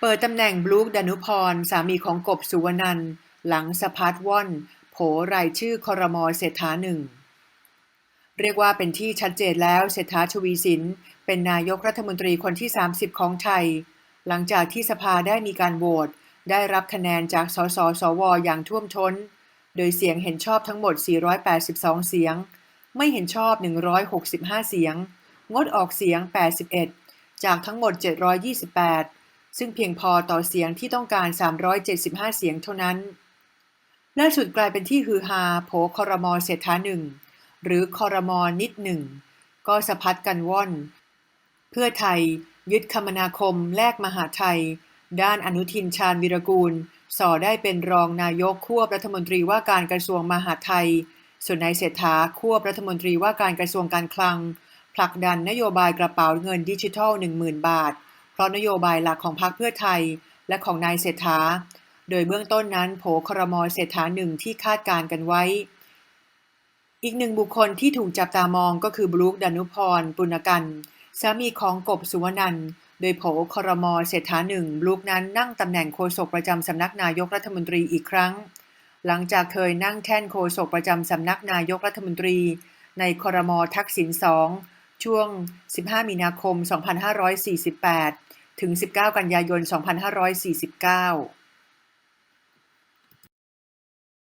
เปิดตำแหน่งบลูคดานุพร สามีของกบสุวรรณันหลังสะพัดว่อนโผรายชื่อคอรมอเศรษฐาหนึ่ง เรียกว่าเป็นที่ชัดเจนแล้วเศรษฐาชวีสิน เป็นนายกรัฐมนตรีคนที่ 30 ของไทย หลังจากที่สภาได้มีการโหวตได้รับคะแนนจากสสสวอย่างท่วมท้น โดยเสียงเห็นชอบทั้งหมด 482 เสียง ไม่เห็นชอบ 165 เสียง งดออกเสียง 81 จากทั้งหมด 728 ซึ่งเพียงพอต่อเสียงที่ต้องการ 375 เสียงเท่านั้น ล่าสุดกลายเป็นที่ฮือฮาโผคอรมอเศรษฐาหนึ่งหรือคอรมอนิดหนึ่งก็สะพัดกันว่อน เพื่อไทยยึดคมนาคมแลกมหาไทย ด้านอนุทินชาญวิรกูลส่อได้เป็นรองนายกควบรัฐมนตรีว่าการกระทรวงมหาดไทย ส่วนนายเศรษฐาควบรัฐมนตรีว่าการกระทรวงการคลัง ผลักดันนโยบายกระเป๋าเงินดิจิทัล 10,000 บาท เพราะนโยบายหลักของพรรคเพื่อไทยและของนายเศรษฐา โดยเบื้องต้นนั้นโผครมเศรษฐาหนึ่งที่คาดการกันไว้ อีกหนึ่งบุคคลที่ถูกจับตามองก็คือบลูคดานุพรปุณกันสามีของกบสุวรรณันโดยโผครมเศรษฐาหนึ่งบลูคนั้นนั่งตำแหน่งโฆษกประจำสำนักนายกรัฐมนตรีอีกครั้ง หลังจากเคยนั่งแท่นโฆษกประจำสำนักนายกรัฐมนตรี ในครมทักษิณสอง ช่วง 15 มีนาคม 2548 ถึง 19 กันยายน 2549